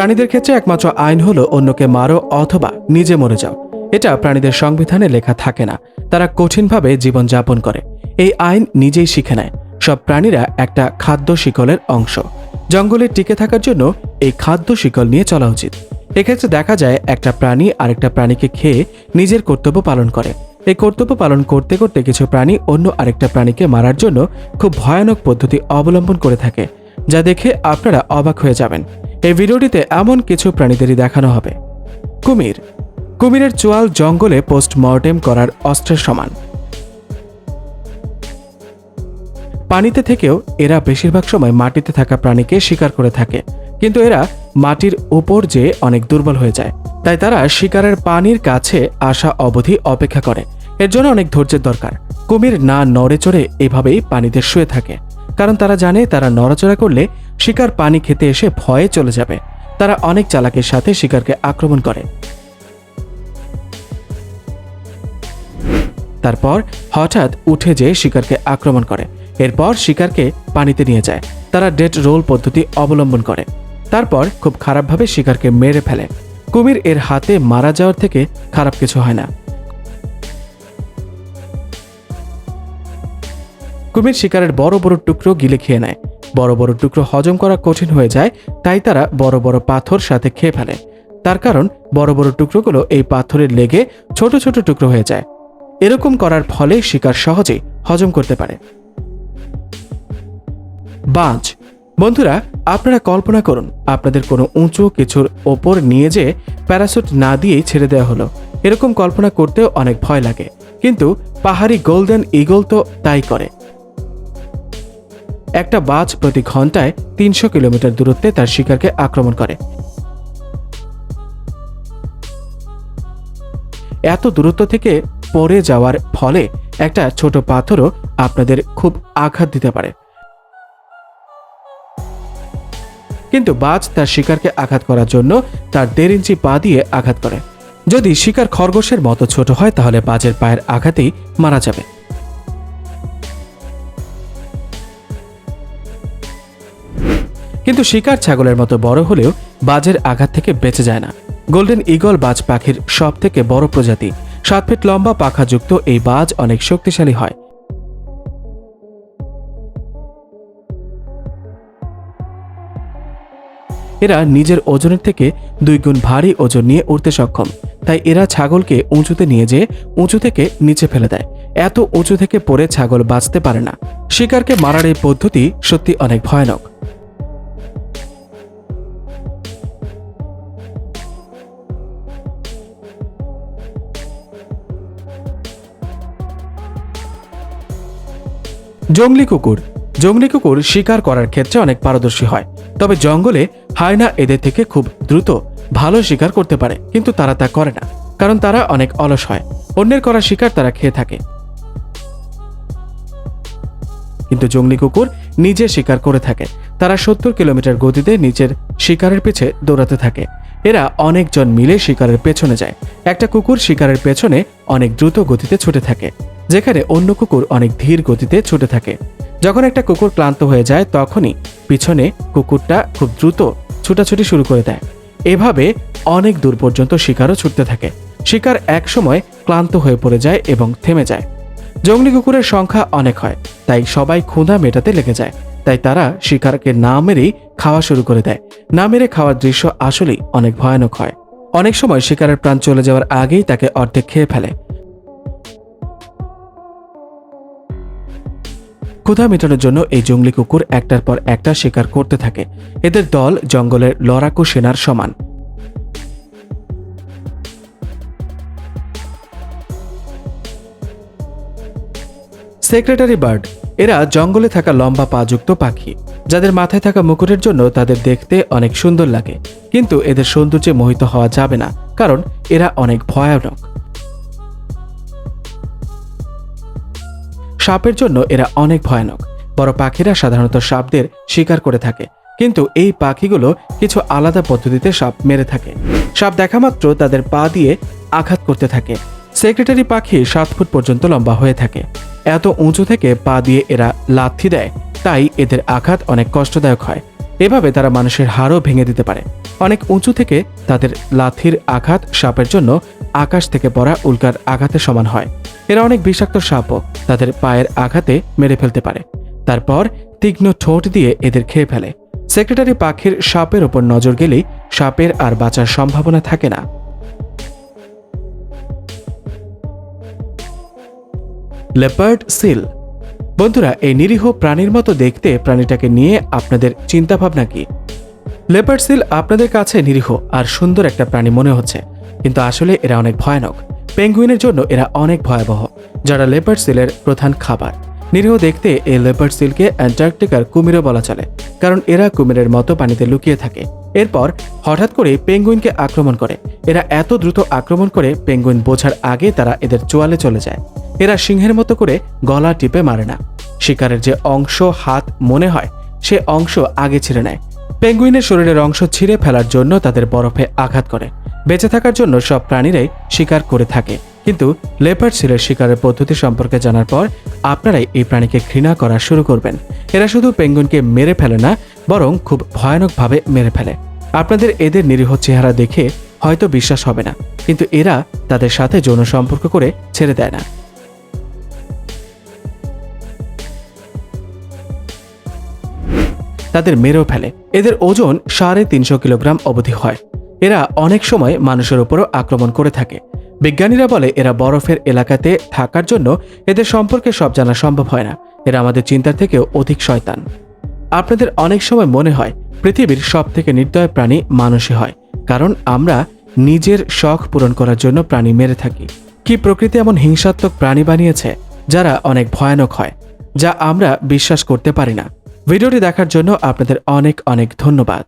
প্রাণীদের ক্ষেত্রে একমাত্র আইন হলো অন্যকে মারো অথবা নিজে মরে যাও। এটা প্রাণীদের সংবিধানে লেখা থাকে না। তারা কঠিনভাবে জীবনযাপন করে। এই আইন নিজেই শিখে নেয়। সব প্রাণীরা একটা খাদ্য শিকলের অংশ। জঙ্গলে টিকে থাকার জন্য এই খাদ্য শিকল নিয়ে চলা উচিত। এক্ষেত্রে দেখা যায় একটা প্রাণী আরেকটা প্রাণীকে খেয়ে নিজের কর্তব্য পালন করে। এই কর্তব্য পালন করতে করতে কিছু প্রাণী অন্য আরেকটা প্রাণীকে মারার জন্য খুব ভয়ানক পদ্ধতি অবলম্বন করে থাকে, যা দেখে আপনারা অবাক হয়ে যাবেন। এই ভিডিওটিতে এমন কিছু প্রাণীদেরই দেখানো হবে। কুমির। কুমিরের চোয়াল জঙ্গলে পোস্টমর্টেম করার অস্ত্রের সমান। পানিতে থেকেও এরা বেশিরভাগ সময় মাটিতে থাকা প্রাণীকে শিকার করে থাকে। কিন্তু এরা মাটির উপর যে অনেক দুর্বল হয়ে যায়, তাই তারা শিকারের পানির কাছে আসা অবধি অপেক্ষা করে। এর জন্য অনেক ধৈর্যের দরকার। কুমির না নড়ে চড়ে এভাবেই পানিতে শুয়ে থাকে। কারণ তারা জানে তারা নড়াচড়া করলে শিকার পানি খেতে এসে ভয়ে চলে যাবে। তারা অনেক চালাকের সাথে শিকারকে আক্রমণ করে। তারপর হঠাৎ উঠে যেয়ে শিকারকে আক্রমণ করে। এরপর শিকারকে পানিতে নিয়ে যায়। তারা ডেট রোল পদ্ধতি অবলম্বন করে। তারপর খুব খারাপভাবে শিকারকে মেরে ফেলে। কুমির এর হাতে মারা যাওয়ার থেকে খারাপ কিছু হয় না। কুমির শিকারের বড় বড় টুকরো গিলে খেয়ে নেয়। বড় বড় টুকরো হজম করা কঠিন হয়ে যায়, তাই তারা বড় বড় পাথর সাথে খেয়ে ফেলে। তার কারণ, বড় বড় টুকরোগুলো এই পাথরের লেগে ছোট ছোট টুকরো হয়ে যায়। এরকম করার ফলে শিকার সহজেই হজম করতে পারে। বাজ। বন্ধুরা, আপনারা কল্পনা করুন, আপনাদের কোনো উঁচু কিছুর ওপর নিয়ে যে প্যারাসুট না দিয়েই ছেড়ে দেওয়া হলো। এরকম কল্পনা করতেও অনেক ভয় লাগে। কিন্তু পাহাড়ি গোল্ডেন ইগল তো তাই করে। একটা বাজ প্রতি ঘন্টায় তিনশো কিলোমিটার দূরত্বে তার শিকারকে আক্রমণ করে। এত দূরত্ব থেকে পড়ে যাওয়ার ফলে একটা ছোট পাথরও আপনাদের খুব আঘাত দিতে পারে। কিন্তু বাজ তার শিকারকে আঘাত করার জন্য তার দেড় ইঞ্চি পা দিয়ে আঘাত করে। যদি শিকার খরগোশের মতো ছোট হয়, তাহলে বাজের পায়ের আঘাতেই মারা যাবে। কিন্তু শিকার ছাগলের মতো বড় হলেও বাজের আঘাত থেকে বেঁচে যায় না। গোল্ডেন ইগল বাজ পাখির সব থেকে বড় প্রজাতি। সাত ফিট লম্বা, পাখাযুক্ত এই বাজ অনেক শক্তিশালী হয়। এরা নিজের ওজনের থেকে দুই গুণ ভারী ওজন নিয়ে উঠতে সক্ষম। তাই এরা ছাগলকে উঁচুতে নিয়ে যেয়ে উঁচু থেকে নিচে ফেলে দেয়। এত উঁচু থেকে পড়ে ছাগল বাঁচতে পারে না। শিকারকে মারার এই পদ্ধতি সত্যি অনেক ভয়ানক। জংলি কুকুর। জংলি কুকুর শিকার করার ক্ষেত্রে অনেক পারদর্শী হয়। তবে জঙ্গলে হায়না এদের থেকে খুব দ্রুত ভালো শিকার করতে পারে, কিন্তু তারা তা করে না, কারণ তারা অনেক অলস হয়। অন্যের করা শিকার তারা খেয়ে থাকে। কিন্তু জংলি কুকুর নিজে শিকার করে থাকে। তারা সত্তর কিলোমিটার গতিতে নিজের শিকারের পিছে দৌড়াতে থাকে। এরা অনেকজন মিলে শিকারের পেছনে যায়। একটা কুকুর শিকারের পেছনে অনেক দ্রুত গতিতে ছুটে থাকে। যেখানে অন্য কুকুর অনেক ধীর গতিতে ছুটে থাকে। যখন একটা কুকুর ক্লান্ত হয়ে যায়, তখনই পিছনে কুকুরটা খুব দ্রুত ছুটাছুটি শুরু করে দেয়। এভাবে অনেক দূর পর্যন্ত শিকারও ছুটতে থাকে। শিকার একসময় ক্লান্ত হয়ে পড়ে যায় এবং থেমে যায়। জঙ্গলি কুকুরের সংখ্যা অনেক হয়, তাই সবাই ক্ষুধা মেটাতে লেগে যায়। তাই তারা শিকারকে না মেরেই খাওয়া শুরু করে দেয়। না মেরে খাওয়ার দৃশ্য আসলেই অনেক ভয়ানক হয়। অনেক সময় শিকারের প্রাণ চলে যাওয়ার আগেই তাকে অর্ধেক খেয়ে ফেলে। ক্ষুধা মেটানোর জন্য এই জঙ্গলি কুকুর একটার পর একটা শিকার করতে থাকে। এদের দল জঙ্গলের লড়াকু সেনার সমান। সেক্রেটারি বার্ড, এরা জঙ্গলে থাকা লম্বা পাযুক্ত পাখি, যাদের মাথায় থাকা মুকুটের জন্য তাদের দেখতে অনেক সুন্দর লাগে। কিন্তু এদের সৌন্দর্যে মোহিত হওয়া যাবে না, কারণ এরা অনেক ভয়ানক। সাপের জন্য এরা অনেক ভয়ানক। বড় পাখিরা সাধারণত সাপদের শিকার করে থাকে। কিন্তু এই পাখিগুলো কিছু আলাদা পদ্ধতিতে সাপ মেরে থাকে। সাপ দেখা মাত্র তাদের পা দিয়ে আঘাত করতে থাকে। সেক্রেটারি পাখি সাত ফুট পর্যন্ত লম্বা হয়ে থাকে। এত উঁচু থেকে পা দিয়ে এরা লাথি দেয়, তাই এদের আঘাত অনেক কষ্টদায়ক হয়। এভাবে তারা মানুষের হাড়ও ভেঙে দিতে পারে। অনেক উঁচু থেকে তাদের লাথির আঘাত সাপের জন্য আকাশ থেকে পড়া উল্কার আঘাতের সমান হয়। এরা অনেক বিষাক্ত সাপও তাদের পায়ের আঘাতে মেরে ফেলতে পারে। তারপর তীক্ষ্ণ ঠোঁট দিয়ে এদের খেয়ে ফেলে। সেক্রেটারি পাখির সাপের ওপর নজর গেলেই সাপের আর বাঁচার সম্ভাবনা থাকে না। লেপার্ড সিল বন্ধুরা, এই নিরীহ প্রাণীর মতো দেখতে প্রাণীটাকে নিয়ে আপনাদের চিন্তাভাবনা কি? লেপার্ড সিল আপনাদের কাছে নিরীহ আর সুন্দর একটা প্রাণী মনে হচ্ছে। কিন্তু আসলে এরা অনেক ভয়ানক। পেঙ্গুইনের জন্য এরা অনেক ভয়াবহ, যারা লেপার্ড সিলের প্রধান খাবার। নিরীহ দেখতে এই লেপার্ড সিলকে অ্যান্টার্কটিকার কুমিরও বলা চলে, কারণ এরা কুমিরের মতো পানিতে লুকিয়ে থাকে। এরপর হঠাৎ করে পেঙ্গুইনকে আক্রমণ করে। এরা এত দ্রুত আক্রমণ করে পেঙ্গুইন বোঝার আগে তারা এদের চোয়ালে চলে যায়। এরা সিংহের মতো করে গলা টিপে মারে না। শিকারের যে অংশ, হাত, মনে হয়, সে অংশ আগে ছিঁড়ে নেয়। পেঙ্গুইনের শরীরের অংশ ছিঁড়ে ফেলার জন্য তাদের বরফে আঘাত করে। বেঁচে থাকার জন্য সব প্রাণীরাই শিকার করে থাকে। কিন্তু লেপার্ড সিলের শিকারের পদ্ধতি সম্পর্কে জানার পর আপনারাই এই প্রাণীকে ঘৃণা করা শুরু করবেন। এরা শুধু পেঙ্গুইনকে মেরে ফেলে না, বরং খুব ভয়ানকভাবে মেরে ফেলে। আপনাদের এদের নিরীহ চেহারা দেখে হয়তো বিশ্বাস হবে না, কিন্তু এরা তাদের সাথে যৌন সম্পর্ক করে ছেড়ে দেয় না। তাদের মেরেও ফেলে। এদের ওজন সাড়ে তিনশো কিলোগ্রাম অবধি হয়। এরা অনেক সময় মানুষের উপরও আক্রমণ করে থাকে। বিজ্ঞানীরা বলে, এরা বরফের এলাকাতে থাকার জন্য এদের সম্পর্কে সব জানা সম্ভব হয় না। এরা আমাদের চিন্তার থেকেও অধিক শয়তান। আপনাদের অনেক সময় মনে হয়, পৃথিবীর সব থেকে নির্দয় প্রাণী মানুষই হয়। কারণ আমরা নিজের শখ পূরণ করার জন্য প্রাণী মেরে থাকি। কি প্রকৃতি এমন হিংসাত্মক প্রাণী বানিয়েছে, যারা অনেক ভয়ানক হয়, যা আমরা বিশ্বাস করতে পারি না? ভিডিওটি দেখার জন্য আপনাদের অনেক অনেক ধন্যবাদ।